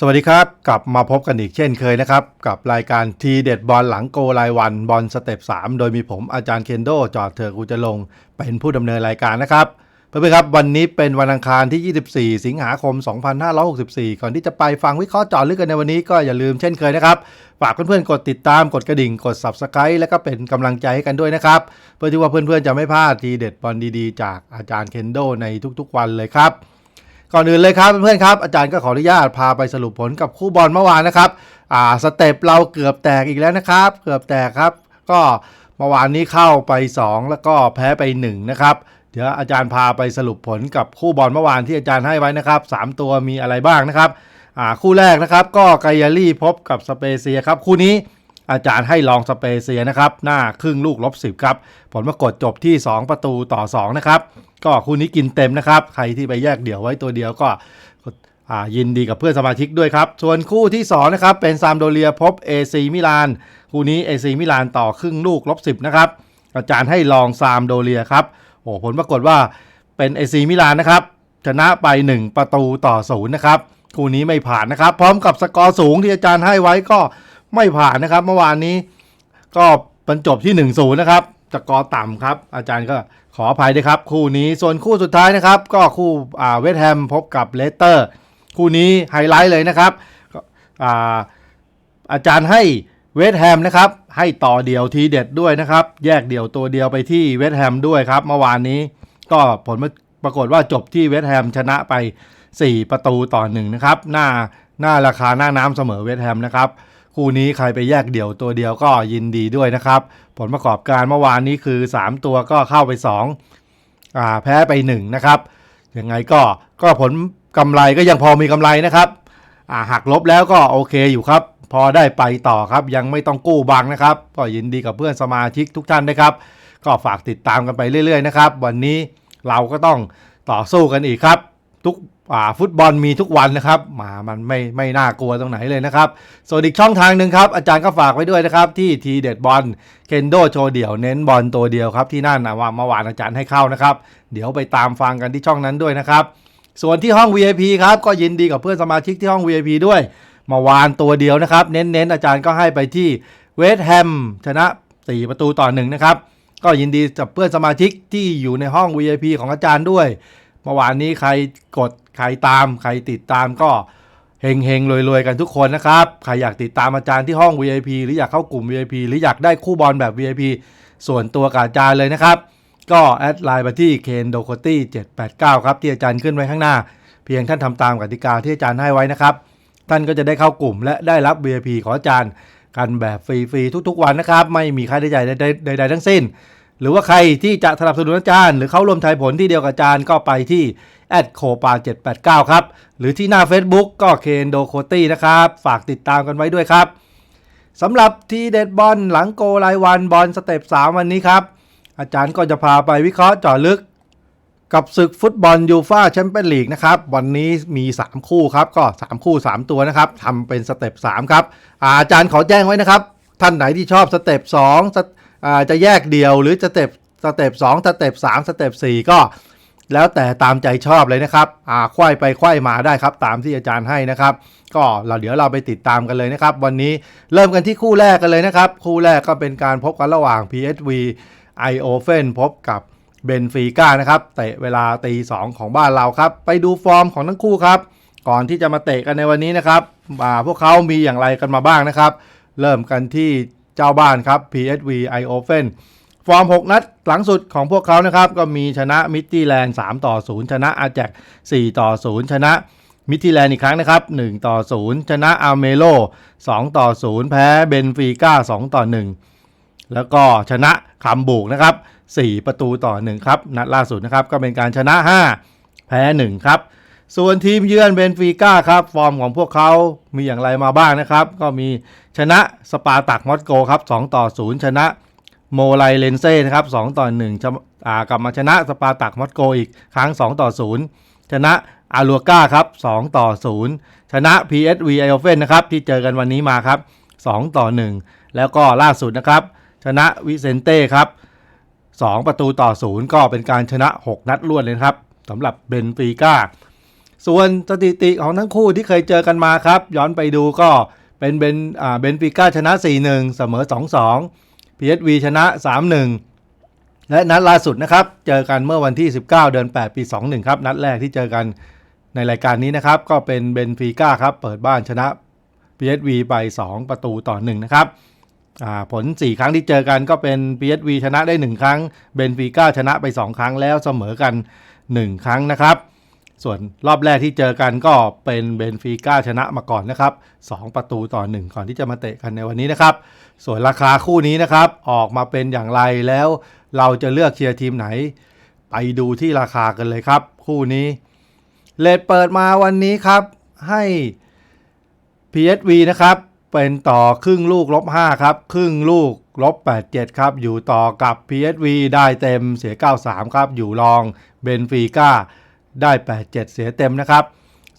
สวัสดีครับ กลับมาพบกันอีกเช่นเคยนะครับ กับรายการทีเด็ดบอลหลังโกรายวันบอลสเต็ป3โดยมีผมอาจารย์เคนโดจอดเถอกูจะลง เป็นผู้ดำเนินรายการนะครับเพื่อนๆครับ วันนี้เป็นวันอังคารที่ 24 สิงหาคม 2564 ก่อนที่จะไปฟังวิเคราะห์จอดลึกกันในวันนี้ก็อย่าลืมเช่นเคยนะครับฝากเพื่อนๆกดติดตามกดกระดิ่งกด Subscribe แล้วก็เป็นกำลังใจให้กันด้วยนะครับ เพื่อที่ว่าเพื่อนๆจะไม่พลาดทีเด็ดบอลดีๆ จากอาจารย์เคนโดในทุกๆวันเลยครับ ก่อนอื่นเลยครับเพื่อนๆครับอาจารย์ก็ขออนุญาตพาไปสรุปผลกับคู่บอลเมื่อวานนะครับอ่าสเต็ปเราเกือบแตกอีกแล้วนะครับ เกือบแตกครับ ก็เมื่อวานนี้เข้าไป 2 แล้วก็แพ้ไป 1 นะครับ เดี๋ยวอาจารย์พาไปสรุปผลกับคู่บอลเมื่อวานที่อาจารย์ให้ไว้นะครับสามตัวมีอะไรบ้างนะครับอ่าคู่แรกนะครับก็ไกยารี่พบกับสเปเซียครับคู่นี้ อาจารย์ให้ลองสเปเซียนะครับ หน้าครึ่งลูกลบสิบครับ ผลปรากฏจบที่ 2 ประตูต่อ 2 นะครับ ก็คู่นี้กินเต็มนะครับ ใครที่ไปแยกเดี่ยวไว้ตัวเดียวก็ยินดีกับเพื่อนสมาชิกด้วยครับ ส่วนคู่ที่ 2 นะครับ เป็นซามโดเรียพบ AC มิลาน คู่นี้ AC มิลานต่อครึ่งลูกลบสิบนะครับ อาจารย์ให้ลองซามโดเรียครับ โอ้ผลปรากฏว่าเป็น AC มิลานนะครับ ชนะไป 1 ประตูต่อศูนย์นะครับ คู่นี้ไม่ผ่านนะครับ พร้อมกับสกอร์สูงที่อาจารย์ให้ไว้ก็ ไม่ผ่านนะครับ เมื่อวานนี้ก็บรรจบที่1 0นะครับสกอร์ต่ำครับ อาจารย์ก็ขออภัยด้วยครับ คู่นี้ส่วนคู่สุดท้ายนะครับ ก็คู่อ่าเวสต์แฮมพบกับเลสเตอร์ คู่นี้ไฮไลท์เลยนะครับอ่าอาจารย์ให้เวสต์แฮมนะครับให้ต่อเดียวทีเด็ดด้วยนะครับ แยกเดี่ยวตัวเดียวไปที่เวสต์แฮมด้วยครับ เมื่อวานนี้ก็ผลปรากฏว่าจบที่เวสต์แฮมชนะไป 4 ประตูต่อหนึ่งนะครับหน้าหน้าราคาหน้าน้ำเสมอเวสต์แฮมนะครับ คู่นี้ใครไปแยกเดี่ยวตัวเดียวก็ยินดีด้วยนะครับ ผลประกอบการเมื่อวานนี้คือ 3 ตัวก็เข้าไป2อ่าแพ้ไป1นะครับยังไงก็ก็ผลกำไรก็ยังพอมีกำไรนะครับอ่าหักลบแล้วก็โอเคอยู่ครับ พอได้ไปต่อครับยังไม่ต้องกู้บังนะครับ ก็ยินดีกับเพื่อนสมาชิกทุกท่านนะครับ ก็ฝากติดตามกันไปเรื่อย ๆ นะครับ วันนี้เราก็ต้องต่อสู้กันอีกครับ ทุก ฟุตบอลมีทุกวันนะครับมามันไม่ไม่น่ากลัวตรงไหนเลยนะครับ ส่วนอีกช่องทางหนึ่งครับ อาจารย์ก็ฝากไว้ด้วยนะครับ ที่ทีเด็ดบอลเคนโดโชว์เดี่ยวเน้นบอลตัวเดียวครับ ที่นั่นนะว่าเมื่อวานอาจารย์ให้เข้านะครับ เดี๋ยวไปตามฟังกันที่ช่องนั้นด้วยนะครับ ส่วนที่ห้อง VIP ครับก็ยินดีกับเพื่อนสมาชิกที่ห้อง VIP ด้วยเมื่อวานตัวเดียวนะครับ เน้นๆอาจารย์ก็ให้ไปที่เวสต์แฮมชนะ 4 ประตูต่อหนึ่งนะครับก็ยินดีกับเพื่อนสมาชิกที่อยู่ในห้อง VIP ของอาจารย์ด้วย มื่อวานนี้ใครกดใครตาม ใครติดตามก็เฮงเฮงรวยรวยๆ กันทุกคนนะครับ ใครอยากติดตามอาจารย์ที่ห้อง VIP หรืออยากเข้ากลุ่ม VIP หรืออยากได้คู่บอลแบบ VIP ส่วนตัวกับอาจารย์เลยนะครับ ก็แอดไลน์ไปที่เคนโดโคตี้789 ครับ ที่อาจารย์ขึ้นไว้ข้างหน้า เพียงท่านทำตามกติกาที่อาจารย์ให้ไว้นะครับ ท่านก็จะได้เข้ากลุ่มและได้รับ VIP ของอาจารย์ กันแบบฟรีๆทุกๆ วันนะครับ ไม่มีค่าใช้จ่ายใดๆทั้งสิ้น หรือว่าใครที่จะสนับสนุนอาจารย์ หรือเข้าร่วมทายผลที่เดียวกับอาจารย์ก็ไปที่แอดโคปา789 ครับ หรือที่หน้า Facebook ก็เคนโดโคตี้นะครับ ฝากติดตามกันไว้ด้วยครับสำหรับทีเด็ดบอลหลังโกรายวันบอลสเต็ป3วันนี้ครับ อาจารย์ก็จะพาไปวิเคราะห์เจาะลึก กับศึกฟุตบอลยูฟาแชมเปี้ยนลีกนะครับ วันนี้มี 3 คู่ครับ ก็ 3 คู่ 3 ตัวนะครับทำเป็นสเต็ป3ครับอาจารย์ขอแจ้งไว้นะครับ ท่านไหนที่ชอบสเต็ป2สอ่า จะแยกเดี่ยวหรือสเต็ปสเต็ป2สเต็ป3สเต็ป4ก็ แล้วแต่ตามใจชอบเลยนะครับอ่าควายไปควายมาได้ครับ ตามที่อาจารย์ให้นะครับ ก็เราเดี๋ยวเราไปติดตามกันเลยนะครับ วันนี้เริ่มกันที่คู่แรกกันเลยนะครับ คู่แรกก็เป็นการพบกันระหว่าง PSV i o f e n พบกับเบนฟีก้านะครับเตะเวลาตีสองของบ้านเราครับ ไปดูฟอร์มของทั้งคู่ครับ ก่อนที่จะมาเตะกันในวันนี้นะครับอ่าพวกเขามีอย่างไรกันมาบ้างนะครับ เริ่มกันที่ เจ้าบ้านครับ PSV i o f e n ฟอร์ม 6 นัดหลังสุดของพวกเขานะครับ ก็มีชนะมิตตี้แลนด์3ต่อ 0 ชนะอาแจก4ต่อ 0 ชนะมิตตี้แลนด์อีกครั้งนะครับ1ต่อ 0 ชนะอาเมโล2ต่อ 0 แพ้เบนฟีก้า2ต่อ 1 แล้วก็ชนะคัมบูกนะครับ4ประตูต่อ 1 ครับ นัดล่าสุดนะครับ ก็เป็นการชนะ 5 แพ้ 1 ครับ ส่วนทีมเยือนเบนฟีก้าครับ ฟอร์มของพวกเขามีอย่างไรมาบ้างนะครับ ก็มีชนะสปาตักมอสโกครับ2ต่อ 0 ชนะโมไลเลนเซ่นะครับ2ต่อ1อ่ากลับมาชนะสปาตักมอสโกอีกครั้ง 2 ต่อ 0 ชนะอาลัวก้าครับ2ต่อ 0 ชนะ PSV i o f e n นนะครับที่เจอกันวันนี้มาครับ 2 ต่อ 1 แล้วก็ล่าสุดนะครับ ชนะวิเซนเต้ครับ 2 ประตูต่อ 0 ก็เป็นการชนะ 6 นัดรวดเลยครับสำหรับเบนฟีก้า ส่วนสถิติของทั้งคู่ที่เคยเจอกันมาครับ ย้อนไปดูก็เป็นเบนอ่าเบนฟิก้าชนะ 4-1 เสมอ 2-2 PSV ชนะ 3-1 และนัดล่าสุดนะครับ เจอกันเมื่อวันที่ 19 เดือน 8 ปี 21 ครับ นัดแรกที่เจอกันในรายการนี้นะครับ ก็เป็นเบนฟิก้าครับ เปิดบ้านชนะ PSV ไป 2 ประตูต่อ 1 นะครับผล 4 ครั้งที่เจอกันก็เป็น PSV ชนะได้ 1 ครั้งเบนฟิก้าชนะไป 2 ครั้งแล้วเสมอกัน 1 ครั้งนะครับ ส่วนรอบแรกที่เจอกันก็เป็นเบนฟิก้าชนะมาก่อนนะครับ 2 ประตูต่อ 1 ก่อนที่จะมาเตะกันในวันนี้นะครับ ส่วนราคาคู่นี้นะครับ ออกมาเป็นอย่างไรแล้วเราจะเลือกเชียร์ทีมไหน ไปดูที่ราคากันเลยครับ คู่นี้เลทเปิดมาวันนี้ครับให้ PSV นะครับ เป็นต่อครึ่งลูกลบ5ครับ ครึ่งลูกลบ87 ครับ อยู่ต่อกับ PSV ได้เต็มเสีย 93 ครับ อยู่รองเบนฟีก้า ได้ 87 เสียเต็มนะครับ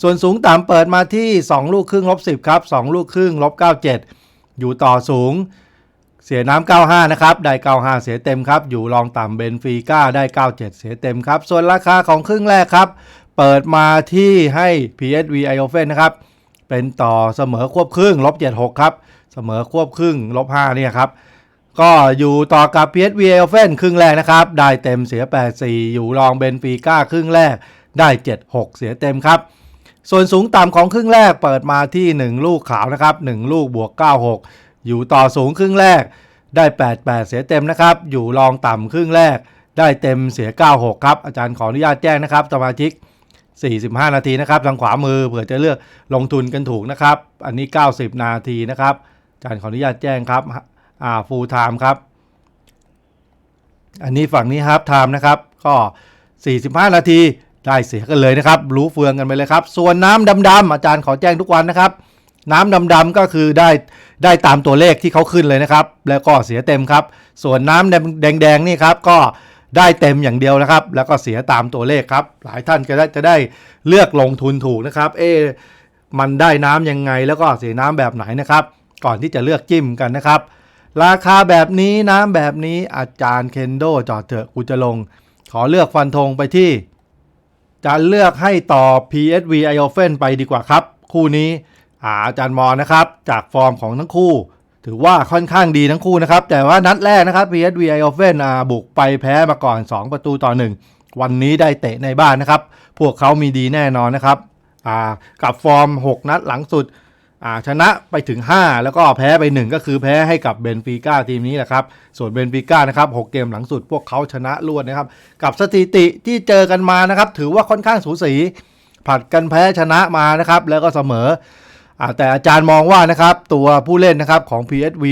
ส่วนสูงต่ำเปิดมาที่ 2 ลูกครึ่งลบ10ครับ2ลูกครึ่งลบ97 อยู่ต่อสูงเสียน้ำ95 นะครับ ได้ 95 เสียเต็มครับ อยู่รองต่ำเบนฟีก้าได้ 97 เสียเต็มครับ ส่วนราคาของครึ่งแรกครับ เปิดมาที่ให้ PSV i o f e n นะครับ เป็นต่อเสมอควบครึ่งลบ76 ครับ เสมอควบครึ่งลบ5เนี่ยครับ ก็อยู่ต่อกับ PSV i o f e n ครึ่งแรกนะครับ ได้เต็มเสีย 84 อยู่รองเบนฟีก้าครึ่งแรก ได้ 76 เสียเต็มครับ ส่วนสูงต่ำของครึ่งแรกเปิดมาที่ 1 ลูกขาวนะครับ 1 ลูกบวก 96 อยู่ต่อสูงครึ่งแรกได้ 88 เสียเต็มนะครับ อยู่รองต่ำครึ่งแรกได้เต็มเสีย 96 ครับ อาจารย์ขออนุญาตแจ้งนะครับสมาชิก 45 นาทีนะครับทางขวามือเผื่อจะเลือกลงทุนกันถูกนะครับ อันนี้ 90 นาทีนะครับ อาจารย์ขออนุญาตแจ้งครับอ่า full time ครับ อันนี้ฝั่งนี้ครับ time นะครับ ก็ 45 นาที ได้เสียกันเลยนะครับ รู้เฟืองกันไปเลยครับ ส่วนน้ำดำๆอาจารย์ขอแจ้งทุกวันนะครับ น้ำดำๆก็คือได้ได้ตามตัวเลขที่เขาขึ้นเลยนะครับ แล้วก็เสียเต็มครับ ส่วนน้ำแดงๆนี่ครับก็ได้เต็มอย่างเดียวนะครับ แล้วก็เสียตามตัวเลขครับ หลายท่านจะได้จะได้เลือกลงทุนถูกนะครับ เอ๊มันได้น้ำยังไงแล้วก็เสียน้ำแบบไหนนะครับ ก่อนที่จะเลือกจิ้มกันนะครับ ราคาแบบนี้น้ำแบบนี้อาจารย์เคนโดจอดเถอะกูจะลง ขอเลือกฟันธงไปที่ จะเลือกให้ต่อ PSV i o f e n ไปดีกว่าครับ คู่นี้อาจารย์มอนะครับ จากฟอร์มของทั้งคู่ ถือว่าค่อนข้างดีทั้งคู่นะครับ แต่ว่านัดแรกนะครับ PSV i o f e n บุกไปแพ้มาก่อน 2 ประตูต่อ 1 วันนี้ได้เตะในบ้านนะครับ พวกเขามีดีแน่นอนนะครับกับฟอร์ม 6 นัดหลังสุด อ่าชนะไปถึง 5 แล้วก็แพ้ไป 1 ก็คือแพ้ให้กับเบนฟิก้าทีมนี้แหละครับ ส่วนเบนฟิก้านะครับ 6 เกมหลังสุดพวกเขาชนะรวดนะครับ กับสถิติที่เจอกันมานะครับ ถือว่าค่อนข้างสูสีผัดกันแพ้ชนะมานะครับ แล้วก็เสมออ่าแต่อาจารย์มองว่านะครับ ตัวผู้เล่นนะครับของ PSV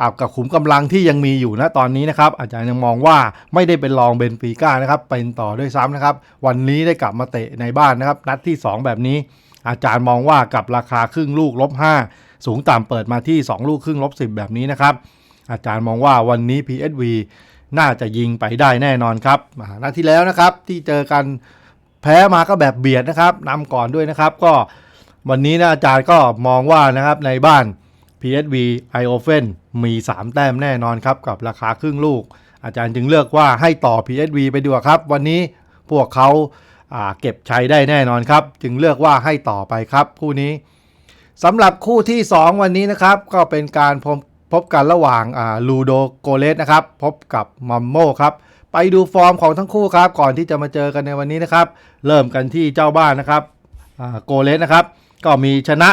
อ่ากับขุมกำลังที่ยังมีอยู่นะตอนนี้นะครับ อาจารย์ยังมองว่าไม่ได้เป็นรองเบนฟิก้านะครับเป็นต่อด้วยซ้ำนะครับ วันนี้ได้กลับมาเตะในบ้านนะครับ นัดที่ 2 แบบนี้ อาจารย์มองว่ากับราคาครึ่งลูกลบ5สูงต่ำเปิดมาที่ 2 ลูกครึ่งลบ10 แบบนี้นะครับอาจารย์มองว่าวันนี้ PSV น่าจะยิงไปได้แน่นอนครับอ่านัดที่แล้วนะครับที่เจอกันแพ้มาก็แบบเบียดนะครับนำก่อนด้วยนะครับ ก็วันนี้นะอาจารย์ก็มองว่านะครับในบ้าน PSV i o f e n มี 3 แต้มแน่นอนครับ กับราคาครึ่งลูก อาจารย์จึงเลือกว่าให้ต่อ PSV ไปดีกว่าครับ วันนี้พวกเขา เก็บใชัยได้แน่นอนครับ จึงเลือกว่าให้ต่อไปครับ คู่นี้สำหรับคู่ที่ 2 วันนี้นะครับ ก็เป็นการพบพบกันระหว่างลูโดโกเลสนะครับ พบกับมัมโมครับไปดูฟอร์มของทั้งคู่ครับ ก่อนที่จะมาเจอกันในวันนี้นะครับ เริ่มกันที่เจ้าบ้านนะครับโกเลสนะครับ ก็มีชนะ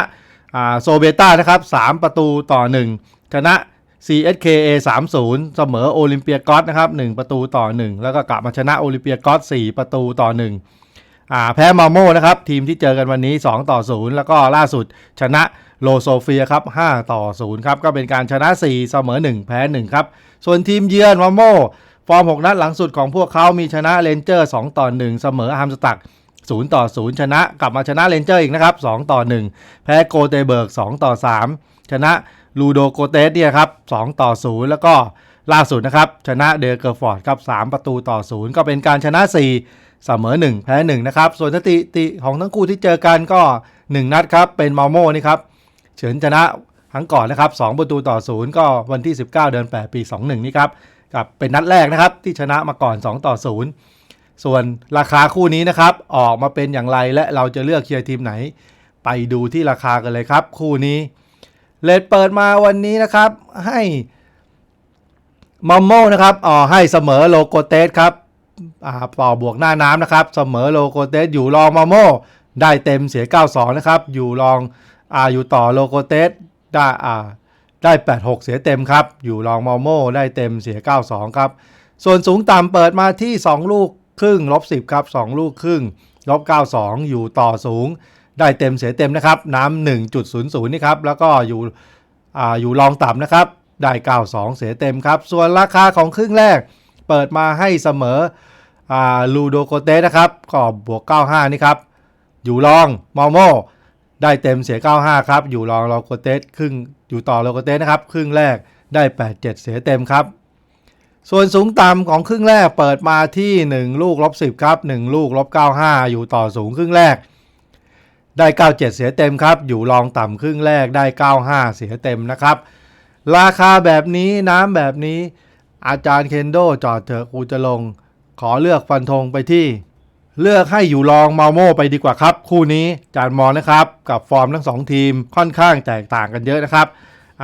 โซเบต้านะครับ3ประตูต่อ 1 ชนะ CSKA 3-0 เสมอโอลิมเปียกอสนะครับ1ประตูต่อ 1 แล้วก็กลับมาชนะโอลิมเปียกอส4ประตูต่อ 1 อ่าแพ้มาโมนะครับ ทีมที่เจอกันวันนี้ 2 ต่อ 0 แล้วก็ล่าสุดชนะโลโซเฟียครับ 5 ต่อ 0 ครับ ก็เป็นการชนะ 4 เสมอ 1 แพ้ 1 ครับ ส่วนทีมเยือนมาโมฟอร์ม 6 นัดหลังสุดของพวกเขามีชนะเรนเจอร์ 2 ต่อ 1 เสมอฮัมสตัก0 ต่อ 0 ชนะกลับมาชนะเรนเจอร์อีกนะครับ 2 ต่อ 1 แพ้โกเตเบิร์ก 2 ต่อ 3 ชนะลูโดโกเตสเนี่ยครับ 2 ต่อ 0 แล้วก็ล่าสุดนะครับ ชนะเดอเกอร์ฟอร์ดครับ 3 ประตูต่อ 0 ก็เป็นการชนะ 4 เสมอ 1 แพ้1นะครับ ส่วนสถิติของทั้งคู่ที่เจอกันก็ 1 นัดครับ เป็นมาโมนี่ครับ เฉินชนะครั้งก่อนนะครับ 2 ประตูต่อ0ก็วันที่ 19 เดือน 8 ปี 21 นี่ครับกับเป็นนัดแรกนะครับที่ชนะมาก่อน 2 ต่อ0ส่วนราคาคู่นี้นะครับ ออกมาเป็นอย่างไรและเราจะเลือกเชียร์ทีมไหน ไปดูที่ราคากันเลยครับ คู่นี้เลดเปิดมาวันนี้นะครับให้มอมโมนะครับอ๋อให้เสมอโลโกเตสครับ ต่อบวกหน้าน้ำนะครับ เสมอโลโกเตสอยู่รองมอโมได้เต็มเสีย 92 นะครับ อยู่รองอ่าอยู่ต่อโลโกเตสได้อ่าได้ 86 เสียเต็มครับ อยู่รองมอโมได้เต็มเสีย 92 ครับ ส่วนสูงต่ำเปิดมาที่ 2 ลูกครึ่งลบ 10 ครับ 2 ลูกครึ่งลบ 92 อยู่ต่อสูง ได้เต็มเสียเต็มนะครับ น้ำ1.00 นี่ครับ แล้วก็อยู่อ่าอยู่รองต่ำนะครับ ได้ 92 เสียเต็มครับ ส่วนราคาของครึ่งแรกเปิดมาให้เสมอ ลูโดโกเตสนะครับก็บวก 95 นี่ครับ อยู่รองมอโมได้เต็มเสีย 95 ครับ อยู่รองโลโกเตสครึ่งอยู่ต่อโลโกเตสนะครับ ครึ่งแรกได้ 87 เสียเต็มครับ ส่วนสูงต่ำของครึ่งแรกเปิดมาที่ 1 ลูกลบ10 ครับ 1 ลูกลบ95 อยู่ต่อสูงครึ่งแรก ได้ 97 เสียเต็มครับ อยู่รองต่ำครึ่งแรกได้ 95 เสียเต็มนะครับ ราคาแบบนี้น้ำแบบนี้ อาจารย์เคนโดจอดเถอะกูจะลง ขอเลือกฟันธงไปที่ เลือกให้อยู่รองเมาโม่ไปดีกว่าครับ คู่นี้จานมองนะครับ กับฟอร์มทั้งสองทีมค่อนข้างแตกต่างกันเยอะนะครับ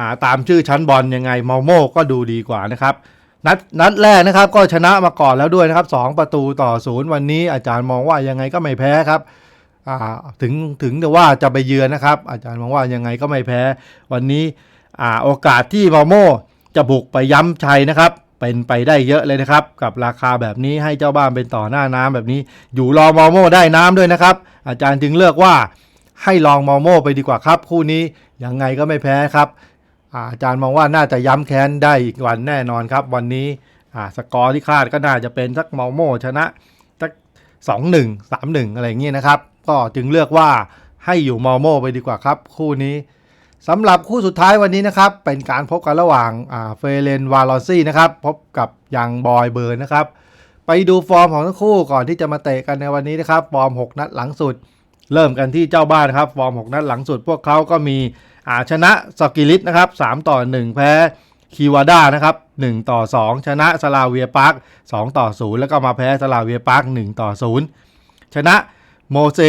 าตามชื่อชั้นบอลยังไงเมาโม่ก็ดูดีกว่านะครับนัดนัดแรกนะครับก็ชนะมาก่อนแล้วด้วยนะครับ 2 ประตูต่อศูนย์วันนี้อาจารย์มองว่ายังไงก็ไม่แพ้ครับถึงถึงแต่ว่าจะไปเยือนนะครับ อาจารย์มองว่ายังไงก็ไม่แพ้ วันนี้อโอกาสที่มาโม่จะบุกไปย้ำชัยนะครับ เป็นไปได้เยอะเลยนะครับ กับราคาแบบนี้ให้เจ้าบ้านเป็นต่อหน้าน้ำแบบนี้ อยู่รอมอโม่ได้น้ำด้วยนะครับ อาจารย์จึงเลือกว่าให้ลองมอโม่ไปดีกว่าครับ คู่นี้ยังไงก็ไม่แพ้ครับ อาจารย์มองว่าน่าจะย้ำแค้นได้อีกวันแน่นอนครับ วันนี้สกอร์ที่คาดก็น่าจะเป็นสักมาโมชนะสักสองหนึ่งสามหนึ่งอะไรอย่างเงี้ยนะครับ ก็จึงเลือกว่าให้อยู่มาโมไปดีกว่าครับ คู่นี้ สำหรับคู่สุดท้ายวันนี้นะครับ เป็นการพบกันระหว่างเฟเรนวาลอซี่นะครับ พบกับยังบอยเบิร์นนะครับ ไปดูฟอร์มของทั้งคู่ก่อนที่จะมาเตะกันในวันนี้นะครับ ฟอร์ม 6 นัดหลังสุด เริ่มกันที่เจ้าบ้านครับ ฟอร์ม 6 นัดหลังสุด พวกเขาก็มีอาชนะสกิลิตนะครับ3ต่อ 1 แพ้คีวาด้านะครับ1ต่อ 2 ชนะสลาเวียปาร์ค2ต่อ 0 แล้วก็มาแพ้สลาเวียปาร์ค1ต่อ 0 ชนะโมเซ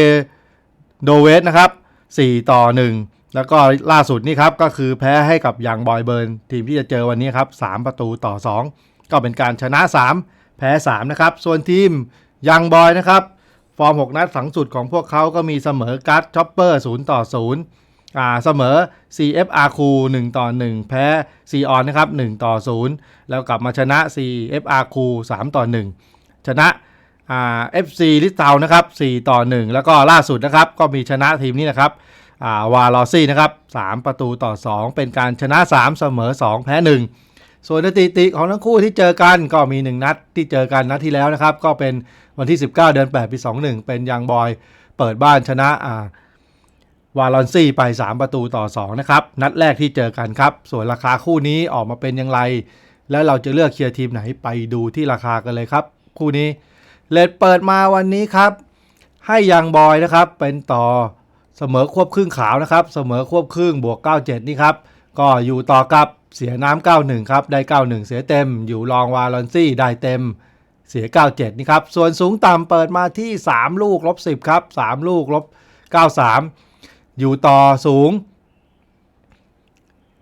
โดเวสนะครับ4ต่อ 1 แล้วก็ล่าสุดนี่ครับก็คือแพ้ให้กับยังบอยเบิร์นทีมที่จะเจอวันนี้ครับ3ประตูต่อ 2 ก็เป็นการชนะ 3 แพ้ 3 นะครับ ส่วนทีมยังบอยนะครับ ฟอร์ม 6 นัดฝังสุดของพวกเขาก็มีเสมอการ์ดช็อปเปอร์0ต่อ0อ่าเสมอ CFR คู1ต่อ 1 แพ้ซีออนนะครับ1ต่อ 0 แล้วกลับมาชนะ CFR คู3ต่อ 1 ชนะอ่า FC ลิสเทานะครับ4ต่อ 1 แล้วก็ล่าสุดนะครับก็มีชนะทีมนี้นะครับ วาลอซี่นะครับ3ประตูต่อ 2 เป็นการชนะ 3 เสมอ 2 แพ้ 1 ส่วนสถิติของทั้งคู่ที่เจอกันก็มี 1 นัดที่เจอกันนัดที่แล้วนะครับ ก็เป็นวันที่ 19 เดือน 8 ปี 21 เป็นยังบอยเปิดบ้านชนะอ่าวาลอนซี่ไป 3 ประตูต่อ 2 นะครับ นัดแรกที่เจอกันครับ ส่วนราคาคู่นี้ออกมาเป็นอย่างไร แล้วเราจะเลือกเชียร์ทีมไหนไปดูที่ราคากันเลยครับ คู่นี้เลดเปิดมาวันนี้ครับ ให้ยังบอยนะครับเป็นต่อ เสมอควบครึ่งขาวนะครับ เสมอควบครึ่งบวก 97 นี่ครับ ก็อยู่ต่อกับเสียน้ำ91 ครับ ได้ 91 เสียเต็ม อยู่รองวาลอนซี่ได้เต็ม เสีย 97 นี่ครับ ส่วนสูงต่ำเปิดมาที่ 3 ลูกลบ 10 ครับ 3 ลูกลบ 93 อยู่ต่อสูง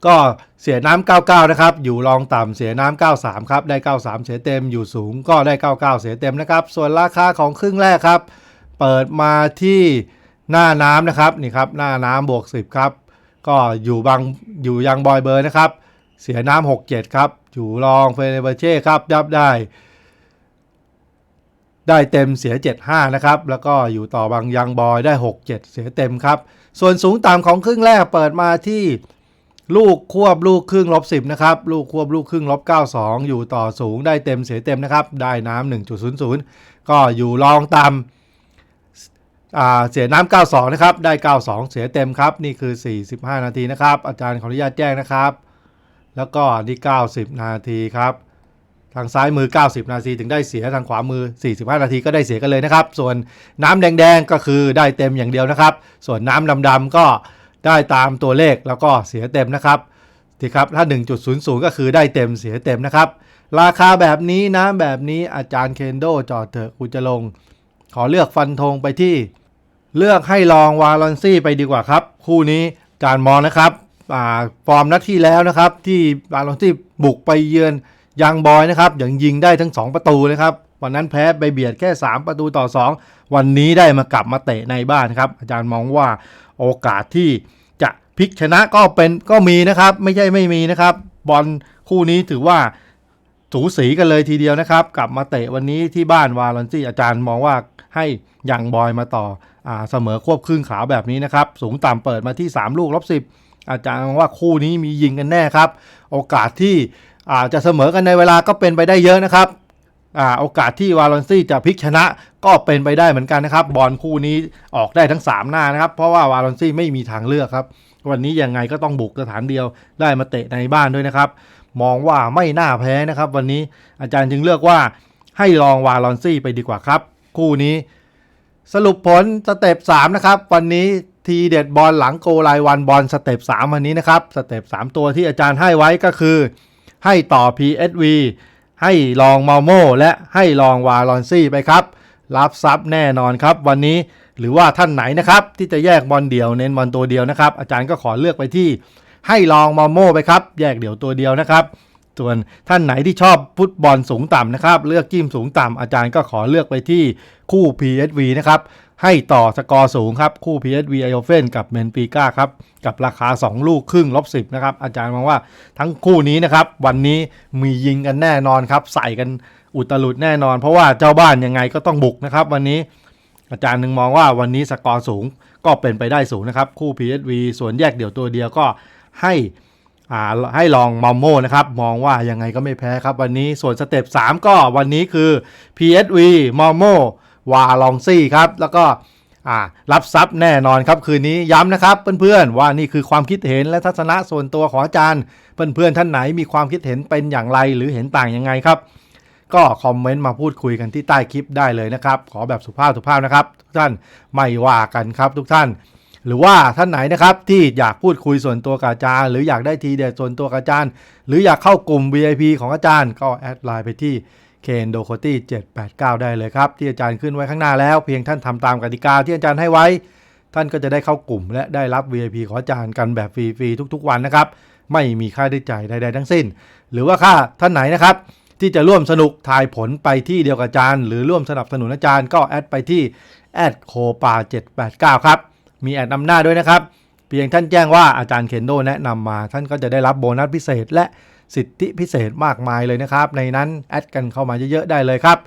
ก็เสียน้ำ99 นะครับ อยู่รองต่ำเสียน้ำ93 ครับ ได้ 93 เสียเต็ม อยู่สูงก็ได้ 99 เสียเต็มนะครับ ส่วนราคาของครึ่งแรกครับ เปิดมาที่ หน้าน้ำนะครับนี่ครับหน้าน้ำบวก10ครับก็อยู่บางอยู่ยังบอยเบอร์นะครับ เสียน้ำ67ครับอยู่รองเฟเนเบเช่ครับยับได้ ได้เต็มเสีย 75 นะครับ แล้วก็อยู่ต่อบางยังบอยได้ 67 เสียเต็มครับ ส่วนสูงต่ำของครึ่งแรกเปิดมาที่ลูกควบลูกครึ่งลบ10นะครับลูกควบลูกครึ่งลบ92 อยู่ต่อสูงได้เต็มเสียเต็มนะครับ ได้น้ำ1.00 ก็อยู่รองต่ำ เสียน้ำ92 นะครับ ได้ 92 เสียเต็มครับ นี่คือ 45 นาทีนะครับ อาจารย์ขออนุญาตแจ้งนะครับ แล้วก็นี่ 90 นาทีครับ ทางซ้ายมือ 90 นาทีถึงได้เสีย ทางขวามือ 45 นาทีก็ได้เสียกันเลยนะครับ ส่วนน้ำแดงๆ ก็คือได้เต็มอย่างเดียวนะครับ ส่วนน้ำดำๆก็ได้ตามตัวเลขแล้วก็เสียเต็มนะครับที่ครับ ถ้า 1.00 ก็คือได้เต็มเสียเต็มนะครับ ราคาแบบนี้นะแบบนี้อาจารย์เคนโดจอดเถอะกูจะลง ขอเลือกฟันธงไปที่ เลือกให้ลองวาลอนซี่ไปดีกว่าครับ คู่นี้อาจารย์มองนะครับอฟอร์มนัดที่แล้วนะครับ ที่วาลอนซี่บุกไปเยือนยังบอยนะครับอย่างยิงได้ทั้ง 2 ประตูนะครับวันนั้นแพ้ไปเบียดแค่ 3 ประตูต่อ 2 วันนี้ได้มากลับมาเตะในบ้านครับ อาจารย์มองว่าโอกาสที่จะพลิกชนะก็เป็นก็มีนะครับ ไม่ใช่ไม่มีนะครับ บอลคู่นี้ถือว่าสูสีกันเลยทีเดียวนะครับ กลับมาเตะวันนี้ที่บ้านวาลอนซี่อาจารย์มองว่าให้ยังบอยมาต่อ เสมอควบครึ่งขาวแบบนี้นะครับ สูงต่ำเปิดมาที่ 3 ลูกลบสิอาจารย์มองว่าคู่นี้มียิงกันแน่ครับ โอกาสที่อาจะเสมอกันในเวลาก็เป็นไปได้เยอะนะครับอโอกาสที่วาลอนซี่จะพลิกชนะก็เป็นไปได้เหมือนกันนะครับ บอลคู่นี้ออกได้ทั้ง 3 หน้านะครับ เพราะว่าวาลอนซี่ไม่มีทางเลือกครับ วันนี้ยังไงก็ต้องบุกสถานเดียวได้มาเตะในบ้านด้วยนะครับ มองว่าไม่น่าแพ้นะครับ วันนี้อาจารย์จึงเลือกว่าให้ลองวาลอนซี่ไปดีกว่าครับ คู่นี้ สรุปผลสเต็ป3นะครับ วันนี้ทีเด็ดบอลหลังโกลายวันบอลสเต็ป3วันนี้นะครับ สเต็ป3ตัวที่อาจารย์ให้ไว้ก็คือ ให้ต่อ PSV ให้ลองมาโมและให้ลองวาลอนซี่ไปครับ รับซับแน่นอนครับ วันนี้หรือว่าท่านไหนนะครับ ที่จะแยกบอลเดี่ยวเน้นบอลตัวเดียวนะครับ อาจารย์ก็ขอเลือกไปที่ ให้ลองมาโม่ไปครับ แยกเดี่ยวตัวเดียวนะครับ ส่วนท่านไหนที่ชอบฟุตบอลสูงต่ำนะครับ เลือกจิ้มสูงต่ำอาจารย์ก็ขอเลือกไปที่คู่ PSV นะครับ ให้ต่อสกอร์สูงครับ คู่ PSV ไอโอเฟนกับเมนปีก้าครับ กับราคา 2 ลูกครึ่งลบ10นะครับ อาจารย์มองว่าทั้งคู่นี้นะครับ วันนี้มียิงกันแน่นอนครับ ใส่กันอุตลุดแน่นอน เพราะว่าเจ้าบ้านยังไงก็ต้องบุกนะครับวันนี้อาจารย์หนึ่งมองว่าวันนี้สกอร์สูงก็เป็นไปได้สูงนะครับ คู่ PSV ส่วนแยกเดี่ยวตัวเดียวก็ให้ อ่าให้ลองมอมโมนะครับมองว่ายังไงก็ไม่แพ้ครับวันนี้ส่วนสเต็ป3ก็วันนี้คือ PSV มอมโมวาลองซี่ครับ แล้วก็รับทรัพย์แน่นอนครับคืนนี้ย้ำนะครับเพื่อนๆว่านี่คือความคิดเห็นและทัศนะส่วนตัวของอาจารย์ เพื่อนๆท่านไหนมีความคิดเห็นเป็นอย่างไรหรือเห็นต่างยังไงครับ ก็คอมเมนต์มาพูดคุยกันที่ใต้คลิปได้เลยนะครับ ขอแบบสุภาพสุภาพนะครับ ทุกท่านไม่ว่ากันครับทุกท่าน หรือว่าท่านไหนนะครับที่อยากพูดคุยส่วนตัวกับอาจารย์ หรืออยากได้ทีเด็ดส่วนตัวกับอาจารย์ หรืออยากเข้ากลุ่ม VIP ของอาจารย์ ก็แอดไลน์ไปที่เคนโดโคตี้789 ได้เลยครับ ที่อาจารย์ขึ้นไว้ข้างหน้าแล้ว เพียงท่านทำตามกติกาที่อาจารย์ให้ไว้ ท่านก็จะได้เข้ากลุ่ม และได้รับ VIP ของอาจารย์กันแบบฟรีๆทุก ๆ วันนะครับไม่มีค่าใช้จ่ายใดๆทั้งสิ้น หรือว่าค่าท่านไหนนะครับที่จะร่วมสนุกทายผลไปที่เดียวกับอาจารย์ หรือร่วมสนับสนุนอาจารย์ก็แอดไปที่แอดโคปา789 ครับ มีแอดนำหน้าด้วยนะครับ เพียงท่านแจ้งว่าอาจารย์เคนโดแนะนำมา ท่านก็จะได้รับโบนัสพิเศษ และสิทธิพิเศษมากมายเลยนะครับ ในนั้นแอดกันเข้ามาเยอะๆได้เลยครับ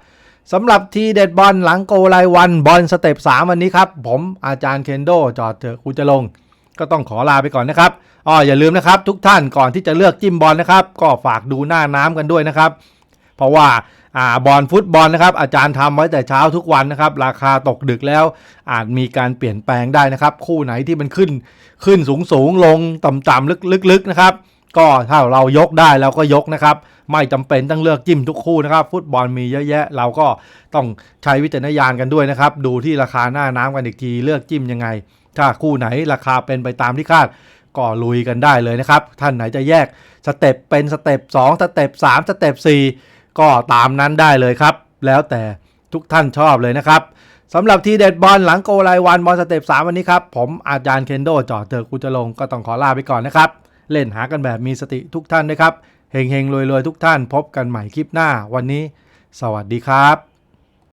สำหรับทีเด็ดบอลหลังโกรายวันบอลสเต็ป3วันนี้ครับ ผมอาจารย์เคนโดจอดเถอะกูจะลง ก็ต้องขอลาไปก่อนนะครับอ๋ออย่าลืมนะครับ ทุกท่านก่อนที่จะเลือกจิ้มบอลนะครับ ก็ฝากดูหน้าน้ำกันด้วยนะครับ เพราะว่า อ่าบอลฟุตบอลนะครับ อาจารย์ทำไว้แต่เช้าทุกวันนะครับ ราคาตกดึกแล้ว อาจมีการเปลี่ยนแปลงได้นะครับ คู่ไหนที่มันขึ้นขึ้นสูงสูงลงต่ำๆลึกๆนะครับ ก็ถ้าเรายกได้เราก็ยกนะครับ ไม่จำเป็นต้องเลือกจิ้มทุกคู่นะครับ ฟุตบอลมีเยอะแยะ เราก็ต้องใช้วิจารณญาณกันด้วยนะครับ ดูที่ราคาหน้าน้ำกันอีกทีเลือกจิ้มยังไง ถ้าคู่ไหนราคาเป็นไปตามที่คาดก็ลุยกันได้เลยนะครับ ท่านไหนจะแยกสเต็ปเป็นสเต็ป2สเต็ป3สเต็ป4 ก็ตามนั้นได้เลยครับ แล้วแต่ทุกท่านชอบเลยนะครับสำหรับทีเด็ดบอลหลังโกลายวันบอลสเต็ป3วันนี้ครับ ผมอาจารย์เคนโดจอเตอะกูจะลงก็ต้องขอลาไปก่อนนะครับ เล่นหากันแบบมีสติทุกท่านนะครับเฮงเฮงรวยรวยทุกท่านพบกันใหม่คลิปหน้าวันนี้ สวัสดีครับ